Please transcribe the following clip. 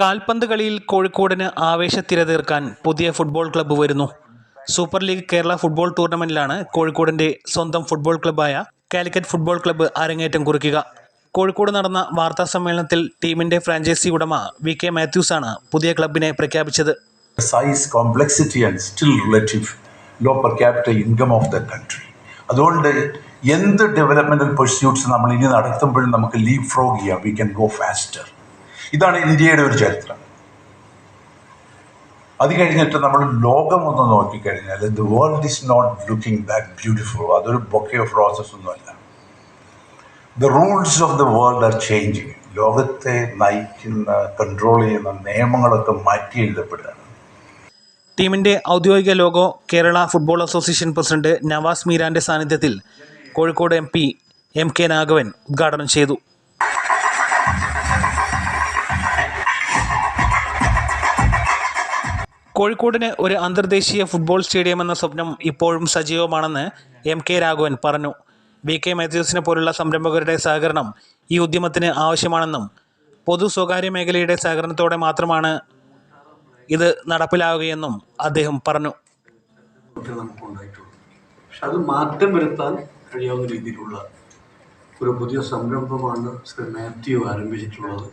കാൽപന്ത് കളിയിൽ കോഴിക്കോടിന് ആവേശത്തിര തീർക്കാൻ പുതിയ ഫുട്ബോൾ ക്ലബ്ബ് വരുന്നു. സൂപ്പർ ലീഗ് കേരള ഫുട്ബോൾ ടൂർണമെന്റിലാണ് കോഴിക്കോടിന്റെ സ്വന്തം ഫുട്ബോൾ ക്ലബ്ബായ കാലിക്കറ്റ് ഫുട്ബോൾ ക്ലബ്ബ് അരങ്ങേറ്റം കുറിക്കുക. കോഴിക്കോട് നടന്ന വാർത്താ സമ്മേളനത്തിൽ ടീമിന്റെ ഫ്രാഞ്ചൈസി ഉടമ വി കെ മാത്യൂസ് ആണ് പുതിയ ക്ലബിനെ പ്രഖ്യാപിച്ചത്. Size complexity and still relative low per capital income of the country അതുകൊണ്ട് എന്ത് ഡെവലപ്മെന്റൽ പെർസ്യൂട്ട്സ് നമ്മൾ ഇനി നടത്തുമ്പോഴും നമുക്ക് ലീവ് ഫ്രോഗ് ചെയ്യാം. വി ക്യാൻ ഗോ ഫാസ്റ്റർ ഇതാണ് ഇന്ത്യയുടെ ഒരു ചരിത്രം. അത് കഴിഞ്ഞിട്ട് നമ്മൾ ലോകം ഒന്ന് നോക്കിക്കഴിഞ്ഞാൽ the world is not looking that beautiful അതൊരു ബൊക്കെ ഓഫ് റോസസ് ഒന്നുമല്ല. The rules of the world are changing ലോകത്തെ നയിക്കുന്ന കൺട്രോൾ ചെയ്യുന്ന നിയമങ്ങളൊക്കെ മാറ്റി എഴുതപ്പെടുകയാണ്. ടീമിന്റെ ഔദ്യോഗിക logo Kerala football association president Navas മീരാന്റെ സാന്നിധ്യത്തിൽ Kozhikode M P M K Nagavan ഉദ്ഘാടനം ചെയ്തു. കോഴിക്കോടിന് ഒരു അന്തർദേശീയ ഫുട്ബോൾ സ്റ്റേഡിയം എന്ന സ്വപ്നം ഇപ്പോഴും സജീവമാണെന്ന് എം കെ രാഘവൻ പറഞ്ഞു. വി കെ മാത്യൂസിനെ പോലുള്ള സംരംഭകരുടെ സഹകരണം ഈ ഉദ്യമത്തിന് ആവശ്യമാണെന്നും പൊതു സ്വകാര്യ മേഖലയുടെ സഹകരണത്തോടെ മാത്രമാണ് ഇത് നടപ്പിലാവുകയെന്നും അദ്ദേഹം പറഞ്ഞു. പക്ഷെ അത് മാറ്റം വരുത്താൻ കഴിയാവുന്ന രീതിയിലുള്ള ഒരു പുതിയ സംരംഭമാണ് ശ്രീ മാത്യു ആരംഭിച്ചിട്ടുള്ളത്.